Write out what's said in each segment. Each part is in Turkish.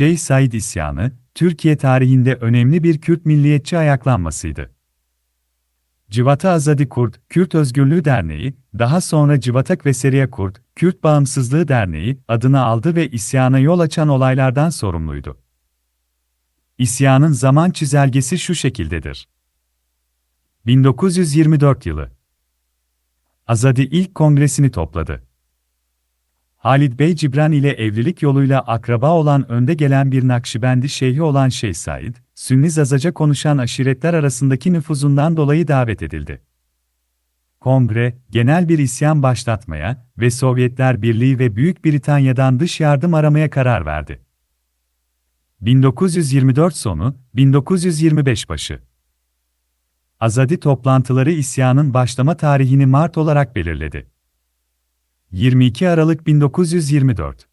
Şeyh Said isyanı, Türkiye tarihinde önemli bir Kürt milliyetçi ayaklanmasıydı. Civata Azadi Kurt, Kürt Özgürlüğü Derneği, daha sonra Civatak ve Seriye Kurt, Kürt Bağımsızlığı Derneği adını aldı ve isyana yol açan olaylardan sorumluydu. İsyanın zaman çizelgesi şu şekildedir. 1924 yılı. Azadi ilk kongresini topladı. Halid Bey Cibran ile evlilik yoluyla akraba olan önde gelen bir Nakşibendi şeyhi olan Şeyh Said, Sünni Zazaca konuşan aşiretler arasındaki nüfuzundan dolayı davet edildi. Kongre, genel bir isyan başlatmaya ve Sovyetler Birliği ve Büyük Britanya'dan dış yardım aramaya karar verdi. 1924 sonu, 1925 başı. Azadi toplantıları isyanın başlama tarihini Mart olarak belirledi. 22 Aralık 1924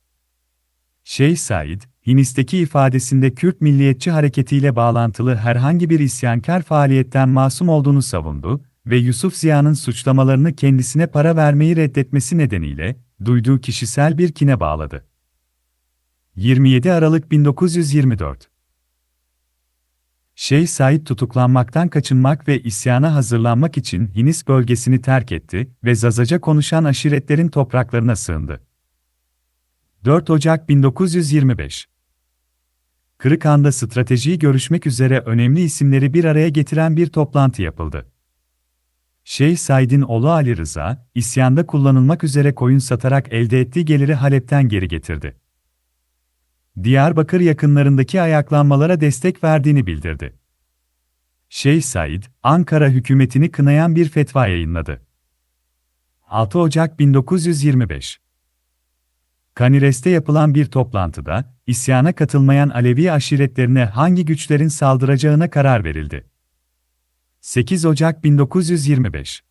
Şeyh Said, Hinis'teki ifadesinde Kürt milliyetçi hareketiyle bağlantılı herhangi bir isyankar faaliyetten masum olduğunu savundu ve Yusuf Ziya'nın suçlamalarını kendisine para vermeyi reddetmesi nedeniyle duyduğu kişisel bir kine bağladı. 27 Aralık 1924 Şeyh Said tutuklanmaktan kaçınmak ve isyana hazırlanmak için Hinis bölgesini terk etti ve Zazaca konuşan aşiretlerin topraklarına sığındı. 4 Ocak 1925 Kırıkhan'da stratejiyi görüşmek üzere önemli isimleri bir araya getiren bir toplantı yapıldı. Şeyh Said'in oğlu Ali Rıza, isyanda kullanılmak üzere koyun satarak elde ettiği geliri Halep'ten geri getirdi. Diyarbakır yakınlarındaki ayaklanmalara destek verdiğini bildirdi. Şeyh Said, Ankara hükümetini kınayan bir fetva yayınladı. 6 Ocak 1925 Kanires'te yapılan bir toplantıda, isyana katılmayan Alevi aşiretlerine hangi güçlerin saldıracağına karar verildi. 8 Ocak 1925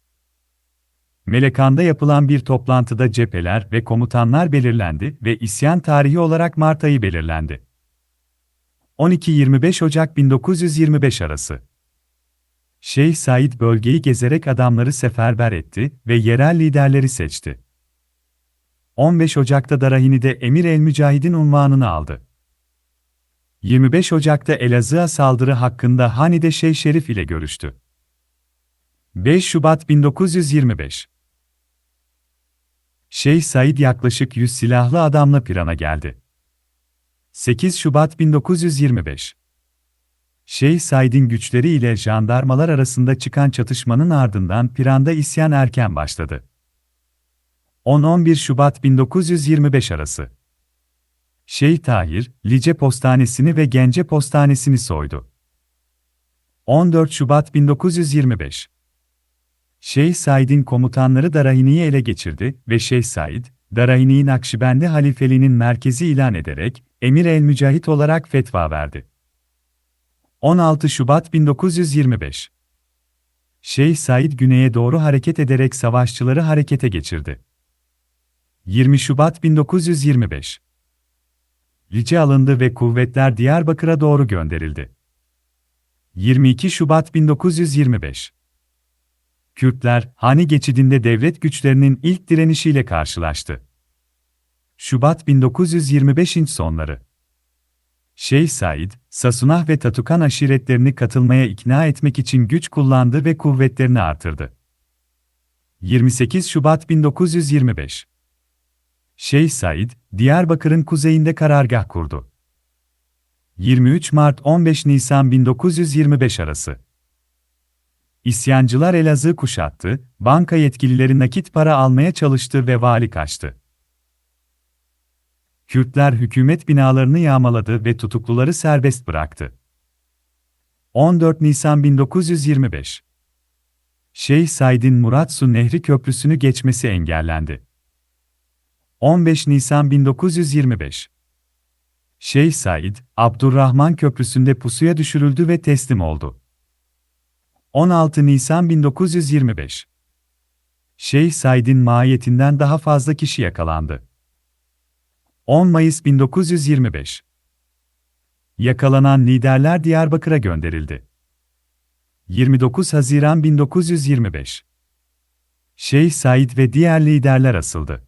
Melekan'da yapılan bir toplantıda cepheler ve komutanlar belirlendi ve isyan tarihi olarak Mart ayı belirlendi. 12-25 Ocak 1925 arası. Şeyh Said bölgeyi gezerek adamları seferber etti ve yerel liderleri seçti. 15 Ocak'ta Darahini'de Emir el-Mücahid'in unvanını aldı. 25 Ocak'ta Elazığ'a saldırı hakkında Hani'de Şeyh Şerif ile görüştü. 5 Şubat 1925 Şeyh Said yaklaşık 100 silahlı adamla Piran'a geldi. 8 Şubat 1925 Şeyh Said'in güçleri ile jandarmalar arasında çıkan çatışmanın ardından Piran'da isyan erken başladı. 10-11 Şubat 1925 arası. Şeyh Tahir, Lice Postanesi'ni ve Gence Postanesi'ni soydu. 14 Şubat 1925 Şeyh Said'in komutanları Darahini'yi ele geçirdi ve Şeyh Said, Darahini'yi Nakşibendi halifeliğinin merkezi ilan ederek, Emir el-Mücahit olarak fetva verdi. 16 Şubat 1925 Şeyh Said güneye doğru hareket ederek savaşçıları harekete geçirdi. 20 Şubat 1925 Lice alındı ve kuvvetler Diyarbakır'a doğru gönderildi. 22 Şubat 1925 Kürtler, Hani geçidinde devlet güçlerinin ilk direnişiyle karşılaştı. Şubat 1925'in sonları. Şeyh Said, Sasunah ve Tatukan aşiretlerini katılmaya ikna etmek için güç kullandı ve kuvvetlerini artırdı. 28 Şubat 1925 Şeyh Said, Diyarbakır'ın kuzeyinde karargah kurdu. 23 Mart-15 Nisan 1925 arası İsyancılar Elazığ kuşattı, banka yetkilileri nakit para almaya çalıştı ve vali kaçtı. Kürtler hükümet binalarını yağmaladı ve tutukluları serbest bıraktı. 14 Nisan 1925 Şeyh Said'in Muratsu Nehri Köprüsü'nü geçmesi engellendi. 15 Nisan 1925 Şeyh Said, Abdurrahman Köprüsü'nde pusuya düşürüldü ve teslim oldu. 16 Nisan 1925 Şeyh Said'in mahiyetinden daha fazla kişi yakalandı. 10 Mayıs 1925 Yakalanan liderler Diyarbakır'a gönderildi. 29 Haziran 1925 Şeyh Said ve diğer liderler asıldı.